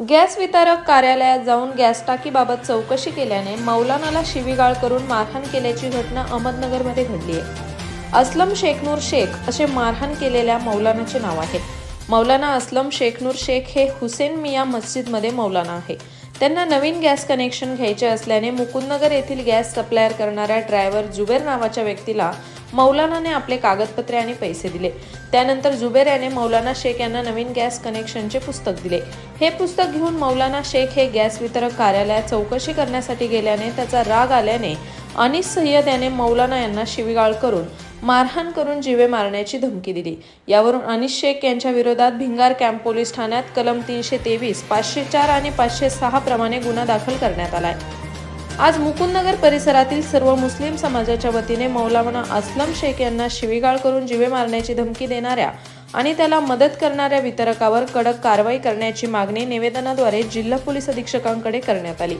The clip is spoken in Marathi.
गॅस वितरक कार्यालयात जाऊन गॅस टाकीबाबत चौकशी केल्याने मौलानाला शिवीगाळ करून मारहाण केल्याची घटना अहमदनगरमध्ये घडली आहे. असलम शेखनूर शेख असे मारहाण केलेल्या मौलानाचे नाव आहे. मौलाना असलम शेखनूर शेख हे हुसेन मिया मस्जिदमध्ये मौलाना आहे. त्यांना नवीन गॅस कनेक्शन घ्यायचे असल्याने मुकुंदनगर येथील गॅस सप्लायर करणाऱ्या ड्रायव्हर जुबेर नावाच्या व्यक्तीला मौलानाने आपले कागदपत्रे आणि पैसे दिले. त्यानंतर जुबेर याने मौलाना शेख यांना नवीन गॅस कनेक्शनचे पुस्तक दिले. हे पुस्तक घेऊन मौलाना शेख हे गॅस वितरक कार्यालयात चौकशी करण्यासाठी गेल्याने त्याचा राग आल्याने अनिस सय्यद याने मौलाना यांना शिवीगाळ करून मारहाण करून जीवे मारण्याची धमकी दिली. यावरून अनिस शेख यांच्या विरोधात भिंगार कॅम्प पोलीस ठाण्यात कलम तीनशे तेवीस पाचशे चार आणि पाचशे सहा प्रमाणे गुन्हा दाखल करण्यात आलाय. आज मुकुंदनगर परिसरातील सर्व मुस्लिम समाजाच्या वतीने मौलाना असलम शेख यांना शिवीगाळ करून जीवे मारण्याची धमकी देणाऱ्या आणि त्याला मदत करणाऱ्या वितरकावर कडक कारवाई करण्याची मागणी निवेदनाद्वारे जिल्हा पोलीस अधीक्षकांकडे करण्यात आली.